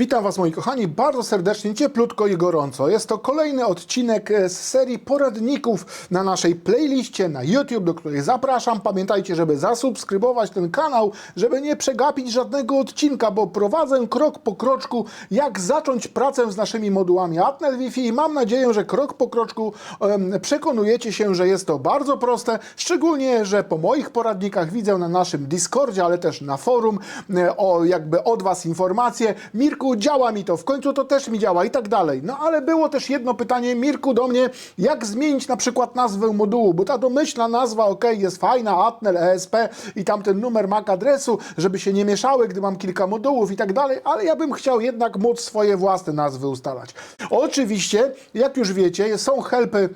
Witam Was moi kochani bardzo serdecznie, cieplutko i gorąco. Jest to kolejny odcinek e, z serii poradników na naszej playliście na YouTube, do której zapraszam. Pamiętajcie, żeby zasubskrybować ten kanał, żeby nie przegapić żadnego odcinka, bo prowadzę krok po kroczku, jak zacząć pracę z naszymi modułami Atnel Wi-Fi i mam nadzieję, że krok po kroczku przekonujecie się, że jest to bardzo proste, szczególnie, że po moich poradnikach widzę na naszym Discordzie, ale też na forum e, o jakby od Was informacje. Mirku, działa mi to, w końcu to też mi działa i tak dalej. No ale było też jedno pytanie, Mirku, do mnie, jak zmienić na przykład nazwę modułu, bo ta domyślna nazwa, ok, jest fajna, Atnel, ESP i tamten numer MAC adresu, żeby się nie mieszały, gdy mam kilka modułów i tak dalej, ale ja bym chciał jednak móc swoje własne nazwy ustalać. Oczywiście, jak już wiecie, są helpy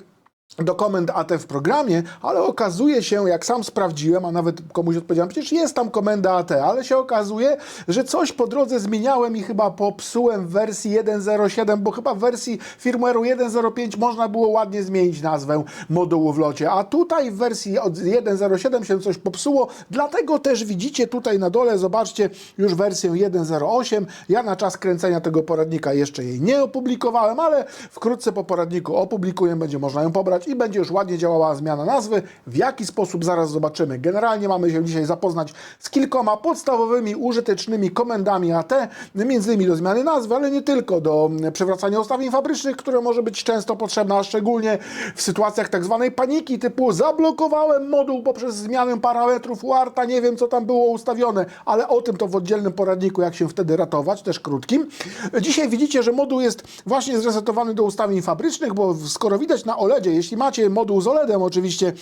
do komend AT w programie, ale okazuje się, jak sam sprawdziłem, a nawet komuś odpowiedziałem, przecież jest tam komenda AT, ale się okazuje, że coś po drodze zmieniałem i chyba popsułem w wersji 1.07, bo chyba w wersji firmware'u 1.05 można było ładnie zmienić nazwę modułu w locie, a tutaj w wersji od 1.07 się coś popsuło, dlatego też widzicie tutaj na dole, zobaczcie, już wersję 1.08. Ja na czas kręcenia tego poradnika jeszcze jej nie opublikowałem, ale wkrótce po poradniku opublikuję, będzie można ją pobrać i będzie już ładnie działała zmiana nazwy. W jaki sposób zaraz zobaczymy. Generalnie mamy się dzisiaj zapoznać z kilkoma podstawowymi, użytecznymi komendami AT, między innymi do zmiany nazwy, ale nie tylko, do przywracania ustawień fabrycznych, które może być często potrzebne, a szczególnie w sytuacjach tak zwanej paniki, typu zablokowałem moduł poprzez zmianę parametrów UARTA, nie wiem co tam było ustawione, ale o tym to w oddzielnym poradniku, jak się wtedy ratować, też krótkim. Dzisiaj widzicie, że moduł jest właśnie zresetowany do ustawień fabrycznych, bo skoro widać na OLEDzie, jeśli macie moduł z OLEDem oczywiście,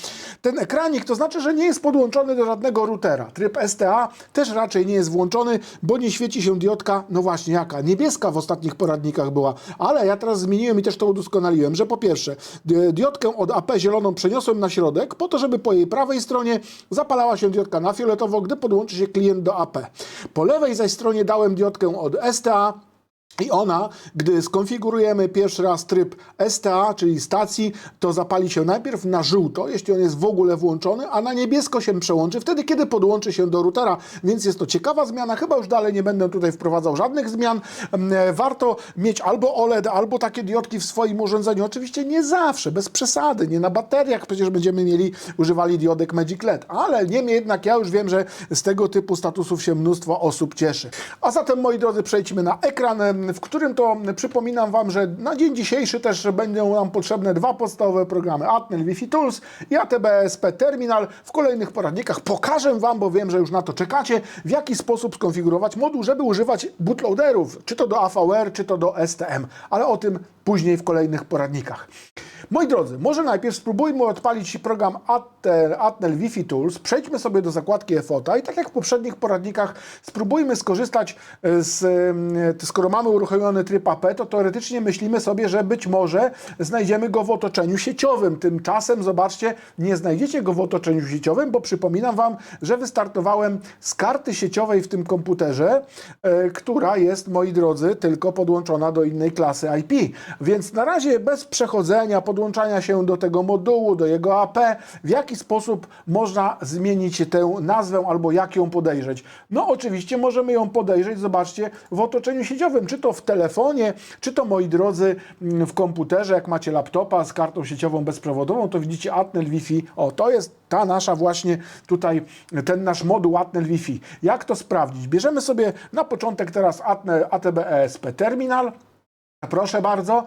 ten ekranik, to znaczy, że nie jest podłączony do żadnego routera. Tryb STA też raczej nie jest włączony, bo nie świeci się diodka, no właśnie jaka, niebieska w ostatnich poradnikach była, ale ja teraz zmieniłem i też to udoskonaliłem, że po pierwsze di- diodkę od AP zieloną przeniosłem na środek, po to, żeby po jej prawej stronie zapalała się diodka na fioletowo, gdy podłączy się klient do AP. Po lewej zaś stronie dałem diodkę od STA, i ona, gdy skonfigurujemy pierwszy raz tryb STA, czyli stacji, to zapali się najpierw na żółto, jeśli on jest w ogóle włączony, a na niebiesko się przełączy wtedy, kiedy podłączy się do routera. Więc jest to ciekawa zmiana. Chyba już dalej nie będę tutaj wprowadzał żadnych zmian. Mm, e, Warto mieć albo OLED, albo takie diodki w swoim urządzeniu. Oczywiście nie zawsze, bez przesady. Nie na bateriach przecież będziemy mieli, używali diodek Magic LED. Ale niemniej jednak ja już wiem, że z tego typu statusów się mnóstwo osób cieszy. A zatem, moi drodzy, przejdźmy na ekran, w którym to przypominam Wam, że na dzień dzisiejszy też będą nam potrzebne dwa podstawowe programy Atnel Wi-Fi Tools i ATBSP Terminal. W kolejnych poradnikach pokażę Wam, bo wiem, że już na to czekacie, w jaki sposób skonfigurować moduł, żeby używać bootloaderów, czy to do AVR, czy to do STM, ale o tym później w kolejnych poradnikach. Moi drodzy, może najpierw spróbujmy odpalić program Atnel, Atnel Wi-Fi Tools. Przejdźmy sobie do zakładki EFOTA i tak jak w poprzednich poradnikach spróbujmy skorzystać e, z, skoro mamy uruchomiony tryb AP, to teoretycznie myślimy sobie, że być może znajdziemy go w otoczeniu sieciowym. Tymczasem, zobaczcie, nie znajdziecie go w otoczeniu sieciowym, bo przypominam Wam, że wystartowałem z karty sieciowej w tym komputerze, e, która jest, moi drodzy, tylko podłączona do innej klasy IP. Więc na razie bez przechodzenia, podłączania się do tego modułu, do jego AP, w jaki sposób można zmienić tę nazwę albo jak ją podejrzeć? No oczywiście możemy ją podejrzeć, zobaczcie, w otoczeniu sieciowym, czy to w telefonie, czy to moi drodzy w komputerze, jak macie laptopa z kartą sieciową bezprzewodową, to widzicie Atnel Wi-Fi. O, to jest ta nasza właśnie tutaj, ten nasz moduł Atnel Wi-Fi. Jak to sprawdzić? Bierzemy sobie na początek teraz Atnel ATB ESP Terminal. Proszę bardzo,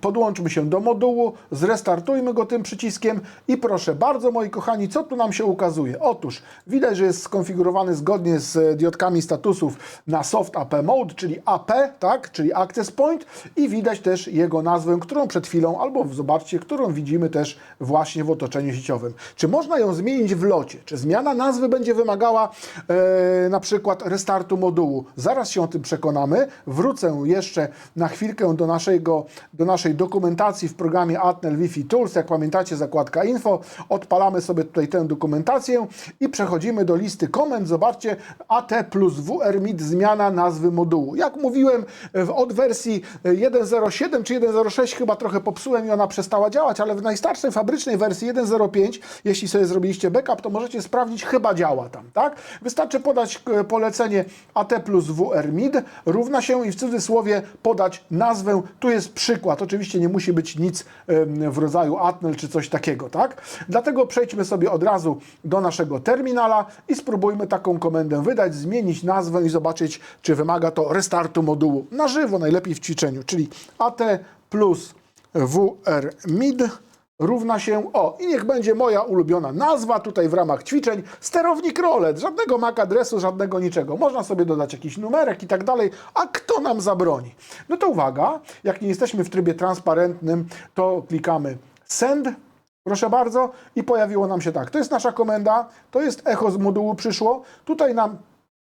podłączmy się do modułu, zrestartujmy go tym przyciskiem i proszę bardzo, moi kochani, co tu nam się ukazuje? Otóż widać, że jest skonfigurowany zgodnie z diodkami statusów na Soft AP Mode, czyli AP, tak, czyli Access Point i widać też jego nazwę, którą przed chwilą, albo zobaczcie, którą widzimy też właśnie w otoczeniu sieciowym. Czy można ją zmienić w locie? Czy zmiana nazwy będzie wymagała e, na przykład restartu modułu? Zaraz się o tym przekonamy. Wrócę jeszcze na chwilę chwilkę do, naszego, do naszej dokumentacji w programie Atnel Wi-Fi Tools. Jak pamiętacie, zakładka info. Odpalamy sobie tutaj tę dokumentację i przechodzimy do listy komend. Zobaczcie, AT plus WRMIT zmiana nazwy modułu. Jak mówiłem, od wersji 1.07 czy 1.06 chyba trochę popsułem i ona przestała działać, ale w najstarszej fabrycznej wersji 1.05, jeśli sobie zrobiliście backup, to możecie sprawdzić, chyba działa tam, tak? Wystarczy podać e, polecenie AT plus WRMID, równa się i w cudzysłowie podać nazwę. Tu jest przykład. Oczywiście nie musi być nic w rodzaju Atnel czy coś takiego, tak? Dlatego przejdźmy sobie od razu do naszego terminala i spróbujmy taką komendę wydać, zmienić nazwę i zobaczyć, czy wymaga to restartu modułu na żywo, najlepiej w ćwiczeniu, czyli AT plus WRMID równa się, o i niech będzie moja ulubiona nazwa tutaj w ramach ćwiczeń, sterownik rolet, żadnego MAC adresu, żadnego niczego. Można sobie dodać jakiś numerek i tak dalej, a kto nam zabroni? No to uwaga, jak nie jesteśmy w trybie transparentnym, to klikamy send, proszę bardzo i pojawiło nam się tak, to jest nasza komenda, to jest echo z modułu przyszło, tutaj nam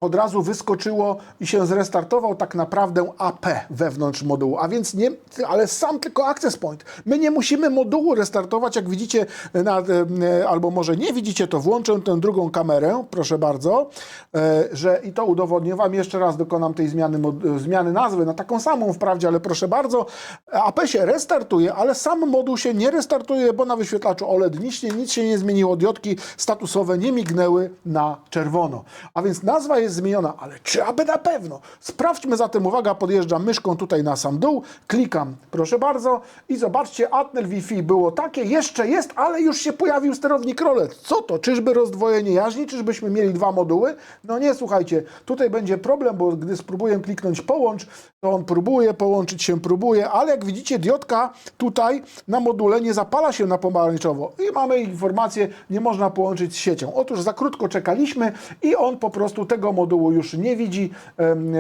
od razu wyskoczyło i się zrestartował tak naprawdę AP wewnątrz modułu, a więc nie, ale sam tylko access point. My nie musimy modułu restartować, jak widzicie, na, e, albo może nie widzicie, to włączę tę drugą kamerę, proszę bardzo, e, że i to udowodnię Wam, jeszcze raz dokonam tej zmiany, e, zmiany nazwy na taką samą wprawdzie, ale proszę bardzo, AP się restartuje, ale sam moduł się nie restartuje, bo na wyświetlaczu OLED nic, się- nic się nie zmieniło, diodki statusowe nie mignęły na czerwono. A więc nazwa jest zmieniona, ale czy aby na pewno? Sprawdźmy zatem, uwaga, podjeżdżam myszką tutaj na sam dół, klikam, proszę bardzo i zobaczcie, Atnel Wi-Fi było takie, jeszcze jest, ale już się pojawił sterownik rolet. Co to? Czyżby rozdwojenie jaźni? Czyżbyśmy mieli dwa moduły? No nie, słuchajcie, tutaj będzie problem, bo gdy spróbuję kliknąć połącz, to on próbuje, połączyć się próbuje, ale jak widzicie, diodka tutaj na module nie zapala się na pomarańczowo i mamy informację, nie można połączyć z siecią. Otóż za krótko czekaliśmy i on po prostu tego modułu już nie widzi,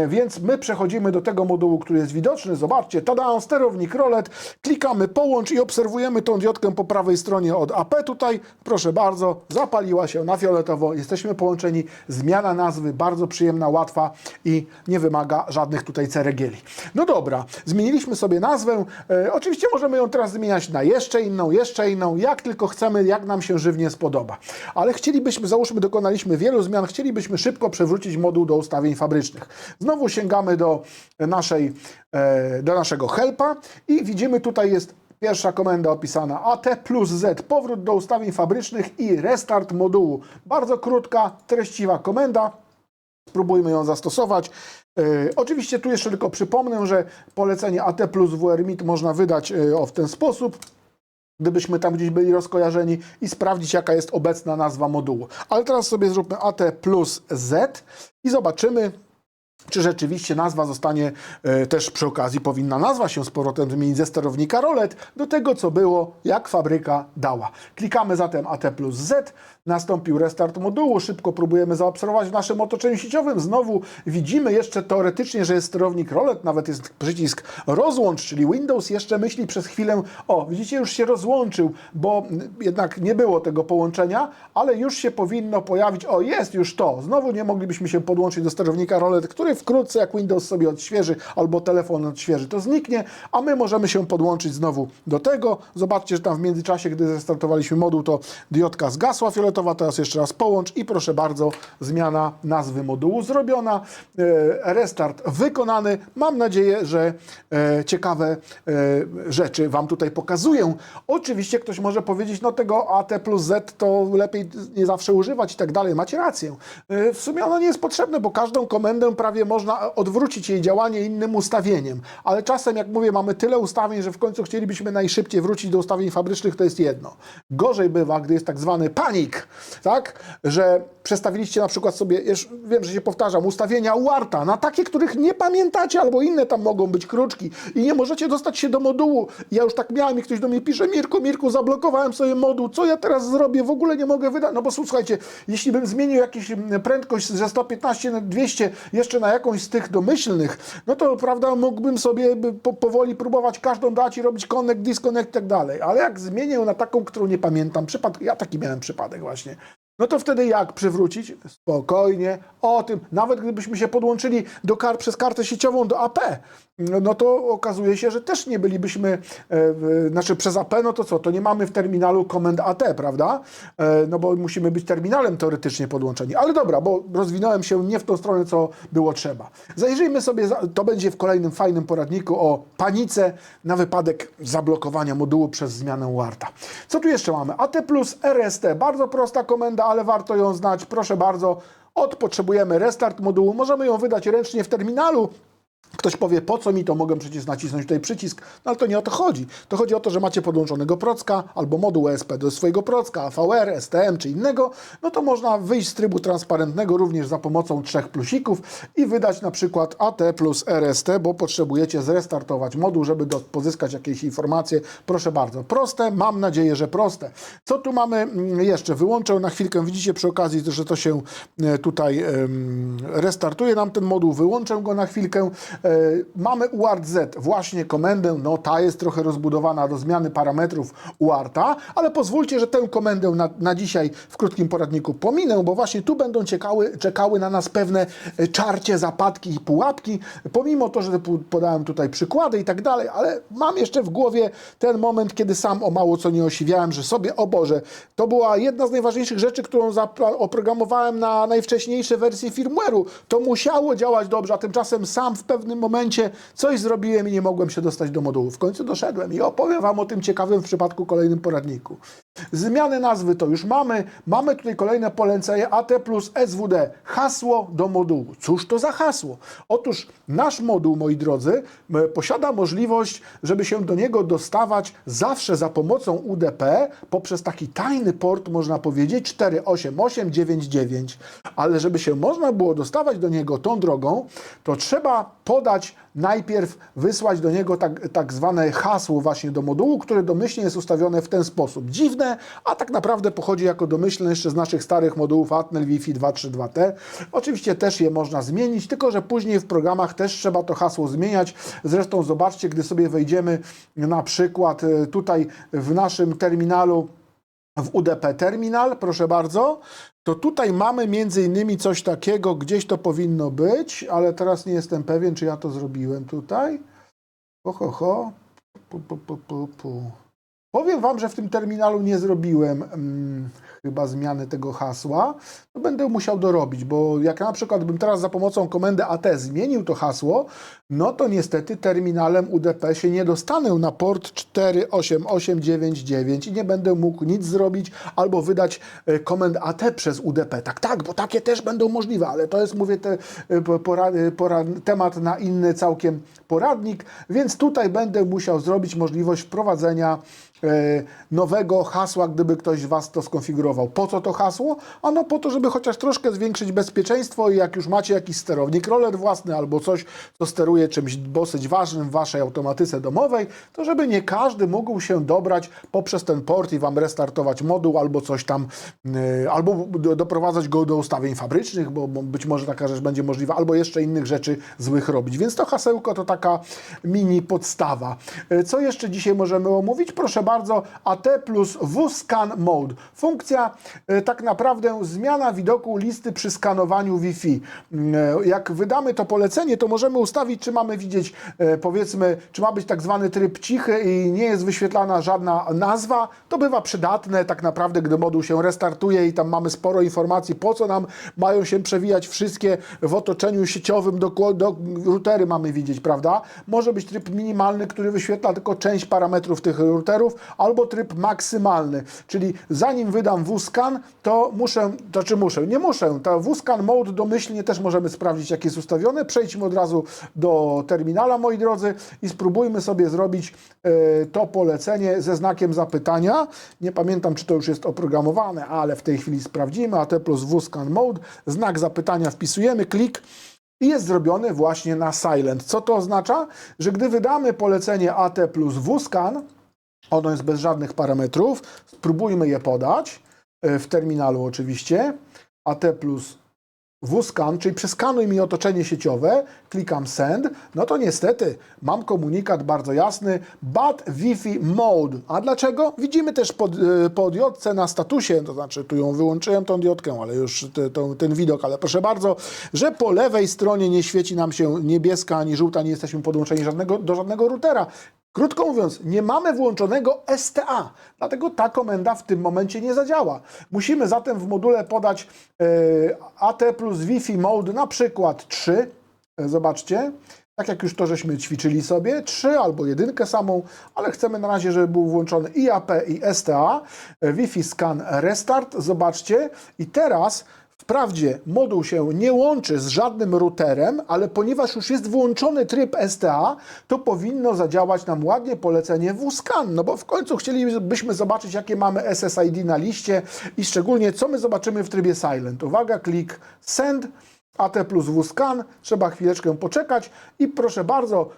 więc my przechodzimy do tego modułu, który jest widoczny. Zobaczcie, tada, sterownik rolet, klikamy połącz i obserwujemy tą diodkę po prawej stronie od AP tutaj. Proszę bardzo, zapaliła się na fioletowo, jesteśmy połączeni. Zmiana nazwy, bardzo przyjemna, łatwa i nie wymaga żadnych tutaj ceregieli. No dobra, zmieniliśmy sobie nazwę. E, oczywiście możemy ją teraz zmieniać na jeszcze inną, jeszcze inną, jak tylko chcemy, jak nam się żywnie spodoba. Ale chcielibyśmy, załóżmy, dokonaliśmy wielu zmian, chcielibyśmy szybko przewrócić moduł do ustawień fabrycznych. Znowu sięgamy do naszej, e, do naszego helpa i widzimy tutaj jest Pierwsza komenda opisana AT plus Z, powrót do ustawień fabrycznych i restart modułu. Bardzo krótka, treściwa komenda. Spróbujmy ją zastosować. E, oczywiście tu jeszcze tylko przypomnę, że polecenie AT plus WRMIT można wydać e, o w ten sposób gdybyśmy tam gdzieś byli rozkojarzeni i sprawdzić, jaka jest obecna nazwa modułu. Ale teraz sobie zróbmy AT plus Z i zobaczymy, czy rzeczywiście nazwa zostanie e, też przy okazji, powinna nazwa się z powrotem wymienić ze sterownika rolet do tego, co było, jak fabryka dała. Klikamy zatem AT plus Z, nastąpił restart modułu, szybko próbujemy zaobserwować w naszym otoczeniu sieciowym. Znowu widzimy jeszcze teoretycznie, że jest sterownik rolet, nawet jest przycisk rozłącz, czyli Windows jeszcze myśli przez chwilę, o widzicie, już się rozłączył, bo jednak nie było tego połączenia, ale już się powinno pojawić, o jest już to, znowu nie moglibyśmy się podłączyć do sterownika rolet, który wkrótce, jak Windows sobie odświeży albo telefon odświeży, to zniknie, a my możemy się podłączyć znowu do tego. Zobaczcie, że tam w międzyczasie, gdy zrestartowaliśmy moduł, to diodka zgasła teraz jeszcze raz połącz i proszę bardzo, zmiana nazwy modułu zrobiona, e, restart wykonany. Mam nadzieję, że e, ciekawe e, rzeczy Wam tutaj pokazuję. Oczywiście ktoś może powiedzieć, no tego AT plus Z to lepiej nie zawsze używać i tak dalej. Macie rację. W sumie ono nie jest potrzebne, bo każdą komendę prawie można odwrócić jej działanie innym ustawieniem. Ale czasem, jak mówię, mamy tyle ustawień, że w końcu chcielibyśmy najszybciej wrócić do ustawień fabrycznych, to jest jedno. Gorzej bywa, gdy jest tak zwany panik, tak? Że przestawiliście na przykład sobie, już wiem, że się powtarzam, ustawienia UARTA na takie, których nie pamiętacie, albo inne tam mogą być kruczki i nie możecie dostać się do modułu. Ja już tak miałem i ktoś do mnie pisze, Mirku, Mirku, zablokowałem sobie moduł, co ja teraz zrobię, w ogóle nie mogę wydać, no bo słuchajcie, jeśli bym zmienił jakąś prędkość ze 115 na 200 jeszcze na jakąś z tych domyślnych, no to prawda, mógłbym sobie po, powoli próbować każdą dać i robić connect, disconnect i tak dalej, ale jak zmienię na taką, którą nie pamiętam, przypad, ja taki miałem przypadek właśnie, No to wtedy jak przywrócić? Spokojnie, o tym, nawet gdybyśmy się podłączyli do kar przez kartę sieciową do AP, no to okazuje się, że też nie bylibyśmy, e, znaczy przez AP, no to co, to nie mamy w terminalu komend AT, prawda? E, no bo musimy być terminalem teoretycznie podłączeni. Ale dobra, bo rozwinąłem się nie w tą stronę, co było trzeba. Zajrzyjmy sobie, to będzie w kolejnym fajnym poradniku o panice na wypadek zablokowania modułu przez zmianę warta. Co tu jeszcze mamy? AT plus RST, bardzo prosta komenda, ale warto ją znać. Proszę bardzo, od potrzebujemy restart modułu, możemy ją wydać ręcznie w terminalu, Ktoś powie, po co mi to, mogę przecież nacisnąć tutaj przycisk, no ale to nie o to chodzi. To chodzi o to, że macie podłączonego procka albo moduł ESP do swojego procka, AVR, STM czy innego, no to można wyjść z trybu transparentnego również za pomocą trzech plusików i wydać na przykład AT plus RST, bo potrzebujecie zrestartować moduł, żeby do, pozyskać jakieś informacje. Proszę bardzo, proste, mam nadzieję, że proste. Co tu mamy mm, jeszcze? Wyłączę na chwilkę, widzicie przy okazji, że to się e, tutaj restartuje nam ten moduł, wyłączę go na chwilkę. E, Mamy UART Z, właśnie komendę, no ta jest trochę rozbudowana do zmiany parametrów UARTA, ale pozwólcie, że tę komendę na, na dzisiaj w krótkim poradniku pominę, bo właśnie tu będą ciekały, czekały na nas pewne e, czarcie, zapadki i pułapki, pomimo to, że podałem tutaj przykłady i tak dalej, ale mam jeszcze w głowie ten moment, kiedy sam o mało co nie osiwiałem, że sobie, o Boże, to była jedna z najważniejszych rzeczy, którą oprogramowałem na najwcześniejsze wersje firmware'u. To musiało działać dobrze, a tymczasem sam w pewnym momencie coś zrobiłem i nie mogłem się dostać do modułu. W końcu doszedłem i opowiem Wam o tym ciekawym w przypadku kolejnym poradniku. Zmiany nazwy to już mamy. Mamy tutaj kolejne polecenie AT plus SWD. Hasło do modułu. Cóż to za hasło? Otóż nasz moduł, moi drodzy, posiada możliwość, żeby się do niego dostawać zawsze za pomocą UDP poprzez taki tajny port, można powiedzieć, 48899. Ale żeby się można było dostawać do niego tą drogą, to trzeba podać najpierw wysłać do niego tak, tak zwane hasło właśnie do modułu, które domyślnie jest ustawione w ten sposób. Dziwne, a tak naprawdę pochodzi jako domyślne jeszcze z naszych starych modułów Atmel Wi-Fi 232T. Oczywiście też je można zmienić, tylko że później w programach też trzeba to hasło zmieniać. Zresztą zobaczcie, gdy sobie wejdziemy na przykład e, tutaj w naszym terminalu w UDP Terminal, proszę bardzo, to tutaj mamy między innymi coś takiego, gdzieś to powinno być, ale teraz nie jestem pewien, czy ja to zrobiłem tutaj. Ho, ho, ho. Pu, pu, pu, pu, pu. Powiem Wam, że w tym terminalu nie zrobiłem mm, chyba zmiany tego hasła. To będę musiał dorobić, bo jak na przykład bym teraz za pomocą komendy AT zmienił to hasło, no to niestety terminalem UDP się nie dostanę na port 48899 i nie będę mógł nic zrobić albo wydać e, komend AT przez UDP. Tak, tak, bo takie też będą możliwe, ale to jest, mówię, te, e, po- pora, e, pora, temat na inny całkiem poradnik, więc tutaj będę musiał zrobić możliwość wprowadzenia nowego hasła, gdyby ktoś Was to skonfigurował. Po co to hasło? Ano po to, żeby chociaż troszkę zwiększyć bezpieczeństwo i jak już macie jakiś sterownik roller własny albo coś, co steruje czymś dosyć ważnym w Waszej automatyce domowej, to żeby nie każdy mógł się dobrać poprzez ten port i Wam restartować moduł albo coś tam, e, albo do, doprowadzać go do ustawień fabrycznych, bo, bo być może taka rzecz będzie możliwa, albo jeszcze innych rzeczy złych robić. Więc to hasełko to taka mini podstawa. E, Co jeszcze dzisiaj możemy omówić? Proszę bardzo, AT plus WScan Mode. Funkcja e, tak naprawdę zmiana widoku listy przy skanowaniu Wi-Fi. E, Jak wydamy to polecenie, to możemy ustawić, czy mamy widzieć, e, powiedzmy, czy ma być tak zwany tryb cichy i nie jest wyświetlana żadna nazwa. To bywa przydatne tak naprawdę, gdy moduł się restartuje i tam mamy sporo informacji, po co nam mają się przewijać wszystkie w otoczeniu sieciowym, do, do routery mamy widzieć, prawda? Może być tryb minimalny, który wyświetla tylko część parametrów tych routerów, albo tryb maksymalny, czyli zanim wydam WSCAN, to muszę, to czy muszę? Nie muszę. Ta WSCAN Mode domyślnie też możemy sprawdzić, jak jest ustawione. Przejdźmy od razu do terminala, moi drodzy, i spróbujmy sobie zrobić e, to polecenie ze znakiem zapytania. Nie pamiętam, czy to już jest oprogramowane, ale w tej chwili sprawdzimy. AT plus WSCAN Mode, znak zapytania wpisujemy, klik i jest zrobiony właśnie na silent. Co to oznacza? Że gdy wydamy polecenie AT plus WSCAN, ono jest bez żadnych parametrów, spróbujmy je podać, e, w terminalu oczywiście, AT plus WSCAN, czyli przeskanuj mi otoczenie sieciowe, klikam send, no to niestety mam komunikat bardzo jasny, bad Wi-Fi mode. A dlaczego? Widzimy też pod, y, po diodce na statusie, to znaczy tu ją wyłączyłem, tą diodkę, ale już te, tą, ten widok, ale proszę bardzo, że po lewej stronie nie świeci nam się niebieska ani żółta, nie jesteśmy podłączeni żadnego, do żadnego routera. Krótko mówiąc, nie mamy włączonego STA, dlatego ta komenda w tym momencie nie zadziała. Musimy zatem w module podać e, AT plus Wi-Fi mode na przykład 3. E, Zobaczcie, tak jak już to żeśmy ćwiczyli sobie, 3 albo jedynkę samą, ale chcemy na razie, żeby był włączony i AP i STA. E, Wi-Fi scan restart, zobaczcie. I teraz Wprawdzie moduł się nie łączy z żadnym routerem, ale ponieważ już jest włączony tryb STA, to powinno zadziałać nam ładnie polecenie WSCAN, no bo w końcu chcielibyśmy zobaczyć, jakie mamy SSID na liście i szczególnie co my zobaczymy w trybie silent. Uwaga, klik send, AT plus WSCAN, trzeba chwileczkę poczekać i proszę bardzo,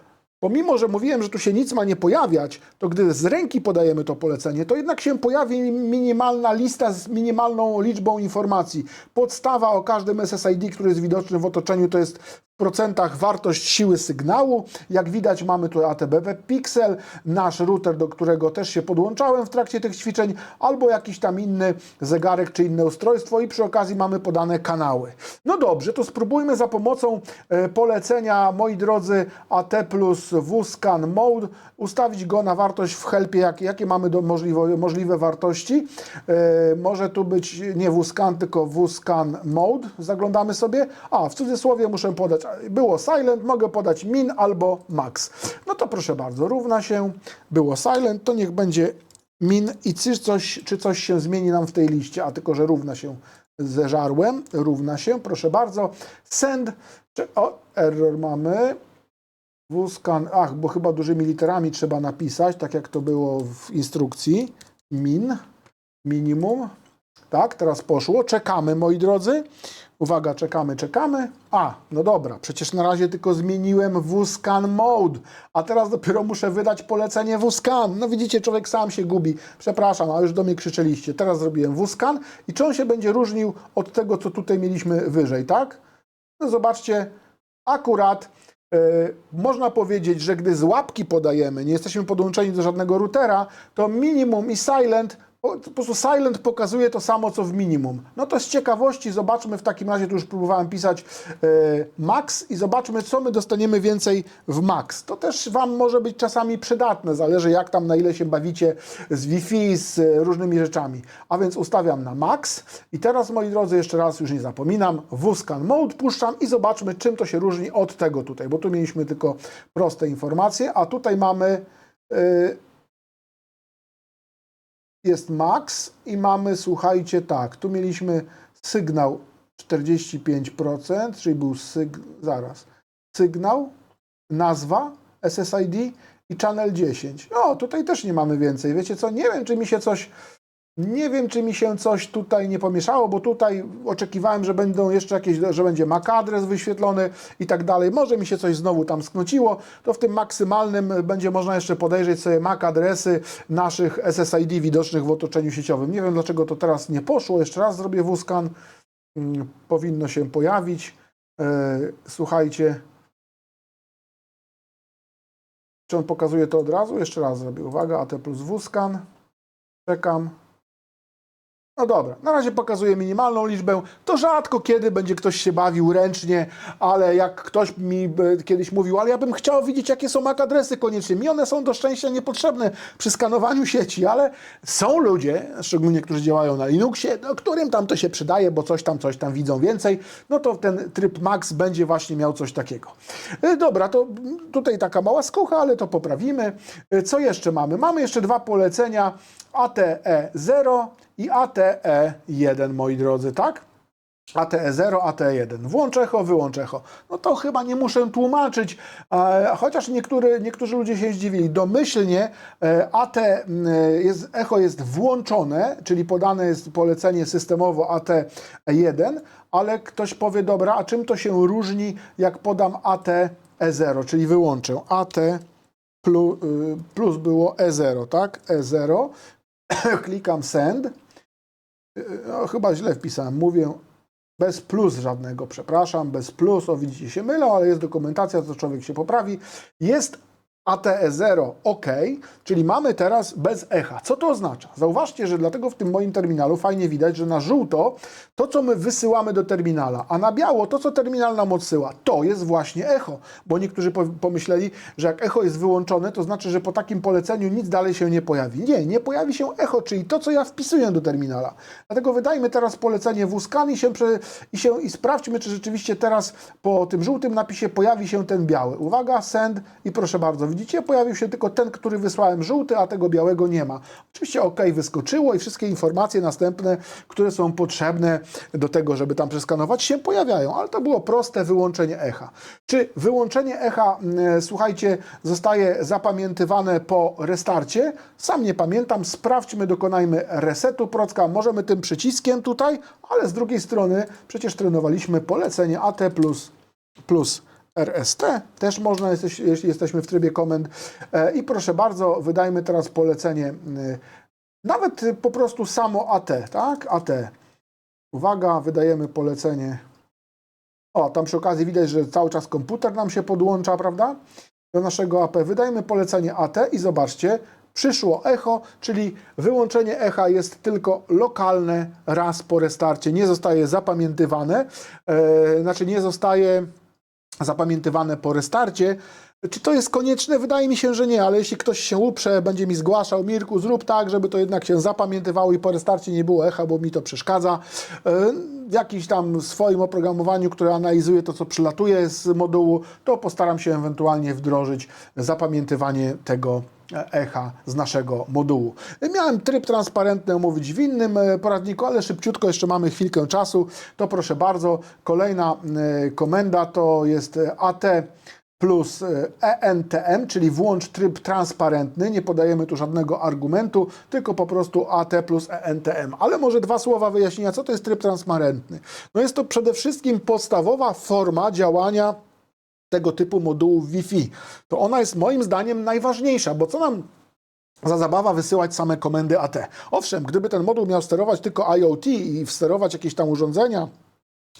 Pomimo, że mówiłem, że tu się nic ma nie pojawiać, to gdy z ręki podajemy to polecenie, to jednak się pojawi minimalna lista z minimalną liczbą informacji. Podstawa o każdym SSID, który jest widoczny w otoczeniu, to jest procentach wartość siły sygnału. Jak widać mamy tu ATBP Pixel, nasz router, do którego też się podłączałem w trakcie tych ćwiczeń, albo jakiś tam inny zegarek czy inne ustrojstwo i przy okazji mamy podane kanały. No dobrze, to spróbujmy za pomocą e, polecenia, moi drodzy, AT plus WSCAN Mode, ustawić go na wartość w helpie, jak, jakie mamy do możliwe, możliwe wartości. E, może tu być nie WSCAN, tylko WSCAN Mode. Zaglądamy sobie. A, w cudzysłowie muszę podać, było silent, mogę podać min albo max. No to proszę bardzo, równa się, było silent, to niech będzie min i czy coś, czy coś się zmieni nam w tej liście, a tylko, że równa się zeżarłem, równa się, proszę bardzo, send, czy, o, error mamy, WSCAN, ach, bo chyba dużymi literami trzeba napisać, tak jak to było w instrukcji, min, minimum, tak, teraz poszło, czekamy moi drodzy, uwaga, czekamy, czekamy, a, no dobra, przecież na razie tylko zmieniłem WSCAN mode, a teraz dopiero muszę wydać polecenie WSCAN, no widzicie, człowiek sam się gubi, przepraszam, a już do mnie krzyczeliście, teraz zrobiłem WSCAN i czy on się będzie różnił od tego, co tutaj mieliśmy wyżej, tak? No zobaczcie, akurat e, można powiedzieć, że gdy z łapki podajemy, nie jesteśmy podłączeni do żadnego routera, to minimum i silent, po prostu silent pokazuje to samo, co w minimum. No to z ciekawości zobaczmy w takim razie, tu już próbowałem pisać e, max i zobaczmy, co my dostaniemy więcej w max. To też Wam może być czasami przydatne, zależy jak tam, na ile się bawicie z Wi-Fi, z różnymi rzeczami. A więc ustawiam na max i teraz, moi drodzy, jeszcze raz już nie zapominam, WSCAN Mode puszczam i zobaczmy, czym to się różni od tego tutaj, bo tu mieliśmy tylko proste informacje, a tutaj mamy... e, jest max i mamy, słuchajcie, tak, tu mieliśmy sygnał 45%, czyli był syg, zaraz, sygnał, nazwa SSID i channel 10. O, tutaj też nie mamy więcej. Wiecie co, nie wiem, czy mi się coś nie wiem, czy mi się coś tutaj nie pomieszało, bo tutaj oczekiwałem, że będą jeszcze jakieś, że będzie MAC adres wyświetlony i tak dalej. Może mi się coś znowu tam sknociło. To w tym maksymalnym będzie można jeszcze podejrzeć sobie MAC adresy naszych SSID widocznych w otoczeniu sieciowym. Nie wiem, dlaczego to teraz nie poszło. Jeszcze raz zrobię wuskan. Mm, Powinno się pojawić. E, Słuchajcie. Czy on pokazuje to od razu? Jeszcze raz zrobię. Uwaga, AT plus wuskan. Czekam. No dobra, na razie pokazuję minimalną liczbę. To rzadko kiedy będzie ktoś się bawił ręcznie, ale jak ktoś mi e, kiedyś mówił, ale ja bym chciał widzieć, jakie są MAC adresy koniecznie. Mi one są do szczęścia niepotrzebne przy skanowaniu sieci, ale są ludzie, szczególnie którzy działają na Linuxie, no, którym tam to się przydaje, bo coś tam, coś tam widzą więcej. No to ten tryb Max będzie właśnie miał coś takiego. E, Dobra, to tutaj taka mała skucha, ale to poprawimy. E, Co jeszcze mamy? Mamy jeszcze dwa polecenia ATE 0 i ATE 1, moi drodzy, tak? ATE 0, ATE 1. Włącz echo, wyłącz echo. No to chyba nie muszę tłumaczyć, e, chociaż niektóry, niektórzy ludzie się zdziwili. Domyślnie e, AT e, jest, echo jest włączone, czyli podane jest polecenie systemowo ATE 1, ale ktoś powie, dobra, a czym to się różni, jak podam ATE 0, czyli wyłączę AT plus, plus było E0, tak? E0. Klikam send. No, chyba źle wpisałem. Mówię Bez plus żadnego, przepraszam, bez plus, o widzicie się mylą, ale jest dokumentacja, to człowiek się poprawi. Jest ATE0 OK, czyli mamy teraz bez echa. Co to oznacza? Zauważcie, że dlatego w tym moim terminalu fajnie widać, że na żółto to, co my wysyłamy do terminala, a na biało to, co terminal nam odsyła, to jest właśnie echo. Bo niektórzy po- pomyśleli, że jak echo jest wyłączone, to znaczy, że po takim poleceniu nic dalej się nie pojawi. Nie, nie pojawi się echo, czyli to, co ja wpisuję do terminala. Dlatego wydajmy teraz polecenie wózkan i, się, prze, i, się, i sprawdźmy, czy rzeczywiście teraz po tym żółtym napisie pojawi się ten biały. Uwaga, send i proszę bardzo, widzicie, pojawił się tylko ten, który wysłałem żółty, a tego białego nie ma. Oczywiście OK wyskoczyło i wszystkie informacje następne, które są potrzebne do tego, żeby tam przeskanować, się pojawiają, ale to było proste wyłączenie echa. Czy wyłączenie echa, mm, słuchajcie, zostaje zapamiętywane po restarcie? Sam nie pamiętam, sprawdźmy, dokonajmy resetu procka, możemy tym przyciskiem tutaj, ale z drugiej strony przecież trenowaliśmy polecenie AT plus, plus RST, też można, jeśli jesteśmy w trybie komend. E, I proszę bardzo, wydajmy teraz polecenie, y, nawet po prostu samo AT, tak? AT. Uwaga, wydajemy polecenie. O, tam przy okazji widać, że cały czas komputer nam się podłącza, prawda? Do naszego AP. Wydajemy polecenie AT i zobaczcie, przyszło echo, czyli wyłączenie echa jest tylko lokalne raz po restarcie, nie zostaje zapamiętywane, e, znaczy nie zostaje zapamiętywane po restarcie. Czy to jest konieczne? Wydaje mi się, że nie, ale jeśli ktoś się uprze, będzie mi zgłaszał, Mirku, zrób tak, żeby to jednak się zapamiętywało i po restarcie nie było echa, bo mi to przeszkadza. E, W jakimś tam swoim oprogramowaniu, które analizuje to, co przylatuje z modułu, to postaram się ewentualnie wdrożyć zapamiętywanie tego echa z naszego modułu. Miałem tryb transparentny omówić w innym e, poradniku, ale szybciutko, jeszcze mamy chwilkę czasu, to proszę bardzo, kolejna e, komenda to jest e, AT plus ENTM, czyli włącz tryb transparentny, nie podajemy tu żadnego argumentu, tylko po prostu AT plus ENTM. Ale może dwa słowa wyjaśnienia, co to jest tryb transparentny. No jest to przede wszystkim podstawowa forma działania tego typu modułów Wi-Fi. To ona jest moim zdaniem najważniejsza, bo co nam za zabawa wysyłać same komendy AT. Owszem, gdyby ten moduł miał sterować tylko IoT i sterować jakieś tam urządzenia,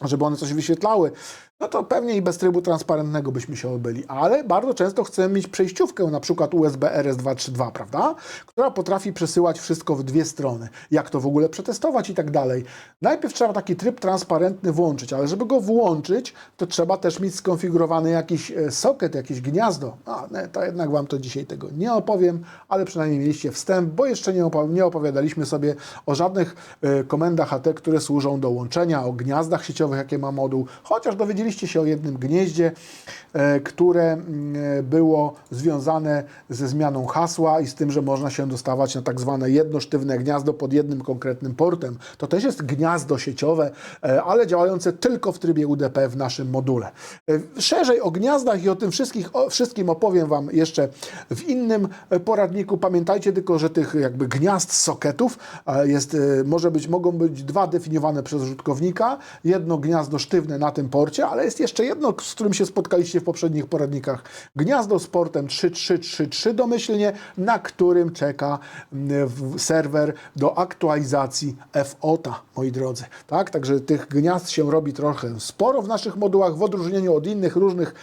żeby one coś wyświetlały, no to pewnie i bez trybu transparentnego byśmy się obyli. Ale bardzo często chcemy mieć przejściówkę, na przykład USB RS232, prawda? Która potrafi przesyłać wszystko w dwie strony. Jak to w ogóle przetestować i tak dalej. Najpierw trzeba taki tryb transparentny włączyć, ale żeby go włączyć, to trzeba też mieć skonfigurowany jakiś e, socket, jakieś gniazdo. A, nie, to jednak Wam to dzisiaj tego nie opowiem, ale przynajmniej mieliście wstęp, bo jeszcze nie, opowi- nie opowiadaliśmy sobie o żadnych e, komendach AT, które służą do łączenia, o gniazdach sieciowych, jakie ma moduł, chociaż dowiedzieliście się o jednym gnieździe, e, które mm, e, było związane ze zmianą hasła i z tym, że można się dostawać na tak zwane jedno sztywne gniazdo pod jednym konkretnym portem. To też jest gniazdo sieciowe, e, ale działające tylko w trybie UDP w naszym module. Szerzej o gniazdach i o tym wszystkich, o wszystkim opowiem Wam jeszcze w innym poradniku. Pamiętajcie tylko, że tych jakby gniazd soketów jest, może być, mogą być dwa definiowane przez użytkownika. Jedno gniazdo sztywne na tym porcie, ale jest jeszcze jedno, z którym się spotkaliście w poprzednich poradnikach. Gniazdo z portem 3333 domyślnie, na którym czeka mm, serwer do aktualizacji FOTA, moi drodzy. Tak? Także tych gniazd się robi trochę sporo w naszych modułach, w odróżnieniu od innych różnych,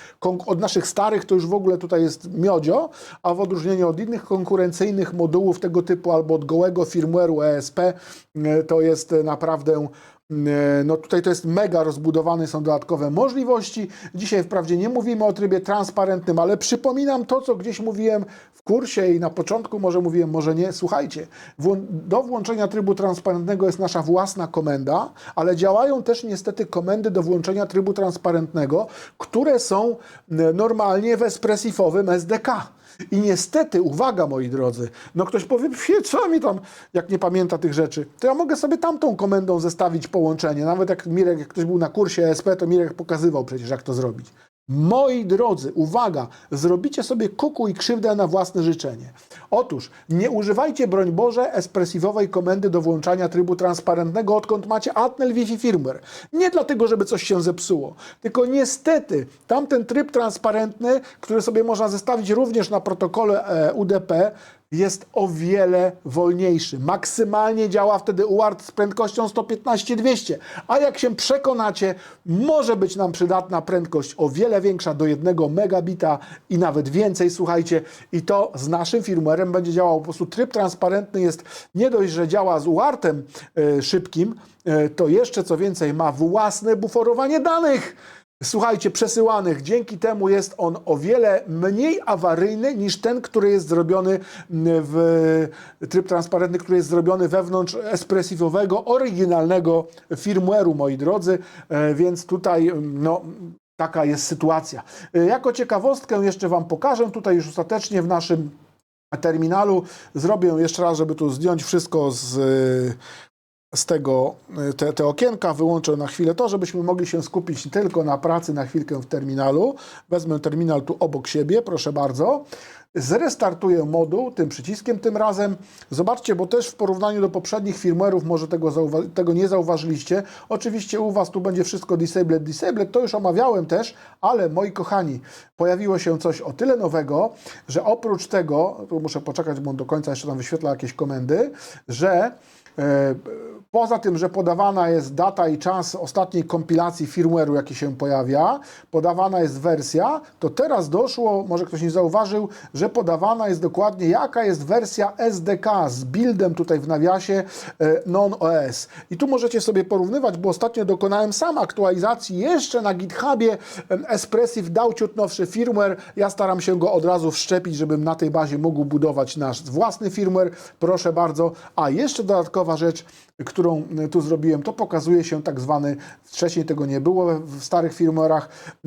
od naszych starych to już w ogóle tutaj jest miodzio, a w odróżnieniu od innych konkurencyjnych modułów tego typu albo od gołego firmware'u ESP mm, to jest naprawdę E, No tutaj to jest mega rozbudowane, są dodatkowe możliwości. Dzisiaj wprawdzie nie mówimy o trybie transparentnym, ale przypominam to, co gdzieś mówiłem w kursie i na początku może mówiłem, może nie. Słuchajcie, do włączenia trybu transparentnego jest nasza własna komenda, ale działają też niestety komendy do włączenia trybu transparentnego, które są e, normalnie w espresifowym SDK. I niestety, uwaga moi drodzy, no ktoś powie, "Pfie, co mi tam, jak nie pamięta tych rzeczy, to ja mogę sobie tamtą komendą zestawić połączenie. Nawet jak Mirek, jak ktoś był na kursie ESP, to Mirek pokazywał przecież, jak to zrobić. Moi drodzy, uwaga, zrobicie sobie kuku i krzywdę na własne życzenie. Otóż nie używajcie, broń Boże, espressivowej komendy do włączania trybu transparentnego, odkąd macie Atnel Wi-Fi firmware. Nie dlatego, żeby coś się zepsuło, tylko niestety tamten tryb transparentny, który sobie można zestawić również na protokole e, UDP, jest o wiele wolniejszy. Maksymalnie działa wtedy UART z prędkością 115-200, a jak się przekonacie, może być nam przydatna prędkość o wiele większa do 1 megabita i nawet więcej, słuchajcie, i to z naszym firmwarem będzie działał. Po prostu tryb transparentny jest nie dość, że działa z UARTem e, szybkim, e, to jeszcze co więcej ma własne buforowanie danych słuchajcie, przesyłanych. Dzięki temu jest on o wiele mniej awaryjny niż ten, który jest zrobiony mm, w tryb transparentny, który jest zrobiony wewnątrz espresivowego, oryginalnego firmware'u, moi drodzy. E, Więc tutaj, mm, no, taka jest sytuacja. E, Jako ciekawostkę jeszcze Wam pokażę, tutaj już ostatecznie w naszym terminalu zrobię jeszcze raz, żeby tu zdjąć wszystko z, z tego, te, te okienka, wyłączę na chwilę to, żebyśmy mogli się skupić tylko na pracy na chwilkę w terminalu. Wezmę terminal tu obok siebie, proszę bardzo. Zrestartuję moduł tym przyciskiem tym razem. Zobaczcie, bo też w porównaniu do poprzednich firmware'ów może tego, tego nie zauważyliście. Oczywiście u Was tu będzie wszystko disabled, disabled, to już omawiałem też, ale moi kochani, pojawiło się coś o tyle nowego, że oprócz tego, tu muszę poczekać, bo on do końca jeszcze tam wyświetla jakieś komendy, że E, Poza tym, że podawana jest data i czas ostatniej kompilacji firmware'u, jaki się pojawia, podawana jest wersja, to teraz doszło, może ktoś nie zauważył, że podawana jest dokładnie jaka jest wersja SDK z buildem tutaj w nawiasie e, non-OS. I tu możecie sobie porównywać, bo ostatnio dokonałem sam aktualizacji jeszcze na GitHubie. em, Espressive dał ciut nowszy firmware. Ja staram się go od razu wszczepić, żebym na tej bazie mógł budować nasz własny firmware. Proszę bardzo. A jeszcze dodatkowa rzecz, którą e, tu zrobiłem, to pokazuje się tak zwany, wcześniej tego nie było w starych firmware'ach,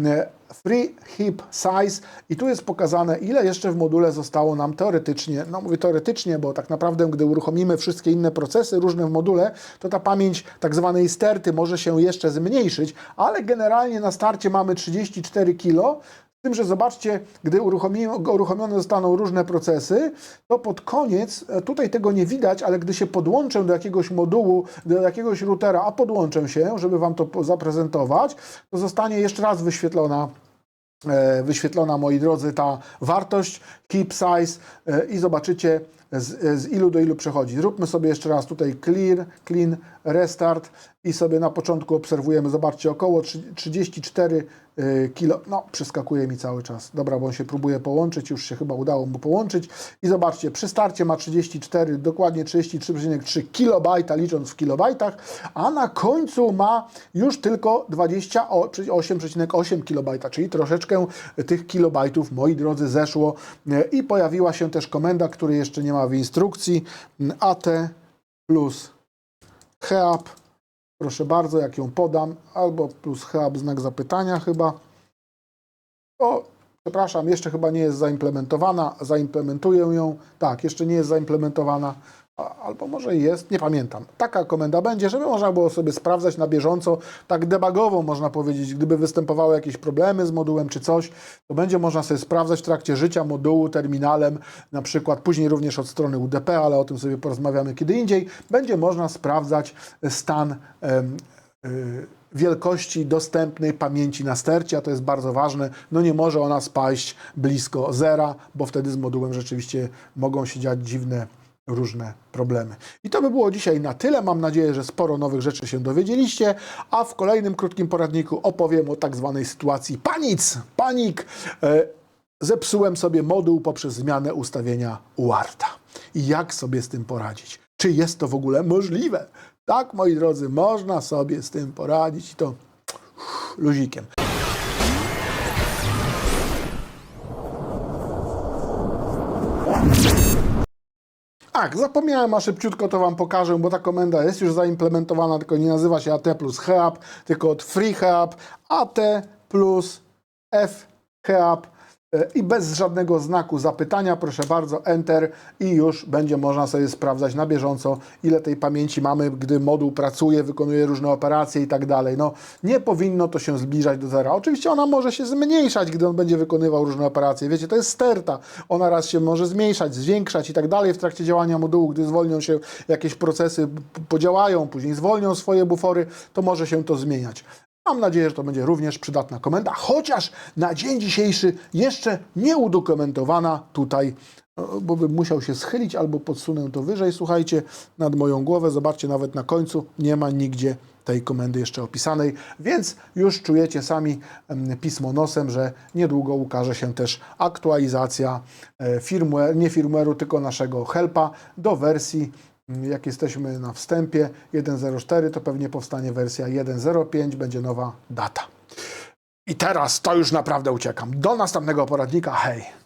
e, free heap size. I tu jest pokazane, ile jeszcze w module zostało nam teoretycznie, no mówię teoretycznie, bo tak naprawdę, gdy uruchomimy wszystkie inne procesy różne w module, to ta pamięć tak zwanej sterty może się jeszcze zmniejszyć, ale generalnie na starcie mamy 34 kilo, z tym, że zobaczcie, gdy uruchomi- uruchomione zostaną różne procesy, to pod koniec, e, tutaj tego nie widać, ale gdy się podłączę do jakiegoś modułu, do jakiegoś routera, a podłączę się, żeby Wam to zaprezentować, to zostanie jeszcze raz wyświetlona e, wyświetlona, moi drodzy, ta wartość, keep size e, i zobaczycie z, z ilu do ilu przechodzi. Zróbmy sobie jeszcze raz tutaj clear, clean, restart i sobie na początku obserwujemy, zobaczcie, około 3- 34 e, kilo, no przeskakuje mi cały czas. Dobra, bo on się próbuje połączyć, już się chyba udało mu połączyć. I zobaczcie, przy starcie ma 34, dokładnie 33,3 kilobajta, licząc w kilobajtach, a na końcu ma już tylko 28,8 kilobajta, czyli troszeczkę tych kilobajtów, moi drodzy, zeszło. E, i pojawiła się też komenda, której jeszcze nie ma w instrukcji, AT plus heap, proszę bardzo, jak ją podam, albo plus heap znak zapytania chyba. O, przepraszam, jeszcze chyba nie jest zaimplementowana, zaimplementuję ją, tak, jeszcze nie jest zaimplementowana, albo może jest, nie pamiętam. Taka komenda będzie, żeby można było sobie sprawdzać na bieżąco, tak debugowo można powiedzieć, gdyby występowały jakieś problemy z modułem czy coś, to będzie można sobie sprawdzać w trakcie życia modułu terminalem, na przykład później również od strony UDP, ale o tym sobie porozmawiamy kiedy indziej, będzie można sprawdzać stan em, y, wielkości dostępnej pamięci na stercie, a to jest bardzo ważne. No nie może ona spaść blisko zera, bo wtedy z modułem rzeczywiście mogą się dziać dziwne różne problemy. I to by było dzisiaj na tyle. Mam nadzieję, że sporo nowych rzeczy się dowiedzieliście, a w kolejnym krótkim poradniku opowiem o tak zwanej sytuacji panic, panik. E, Zepsułem sobie moduł poprzez zmianę ustawienia UARTA. I jak sobie z tym poradzić? Czy jest to w ogóle możliwe? Tak, moi drodzy, można sobie z tym poradzić i to luzikiem. Tak, zapomniałem, a szybciutko to Wam pokażę, bo ta komenda jest już zaimplementowana, tylko nie nazywa się AT plus HEAP, tylko od Free HEAP, AT plus F HEAP e, i bez żadnego znaku zapytania, proszę bardzo, Enter i już będzie można sobie sprawdzać na bieżąco, ile tej pamięci mamy, gdy moduł pracuje, wykonuje różne operacje i tak dalej. No, nie powinno to się zbliżać do zera. Oczywiście ona może się zmniejszać, gdy on będzie wykonywał różne operacje. Wiecie, to jest sterta. Ona raz się może zmniejszać, zwiększać i tak dalej w trakcie działania modułu, gdy zwolnią się jakieś procesy, podziałają, później zwolnią swoje bufory, to może się to zmieniać. Mam nadzieję, że to będzie również przydatna komenda, chociaż na dzień dzisiejszy jeszcze nie udokumentowana tutaj, e, bo bym musiał się schylić albo podsunę to wyżej. Słuchajcie, nad moją głowę, zobaczcie, nawet na końcu nie ma nigdzie tej komendy jeszcze opisanej, więc już czujecie sami pismo nosem, że niedługo ukaże się też aktualizacja e, firmware, nie firmware'u, tylko naszego helpa do wersji jak jesteśmy na wstępie 1.04, to pewnie powstanie wersja 1.05, będzie nowa data. I teraz to już naprawdę uciekam. Do następnego poradnika. Hej!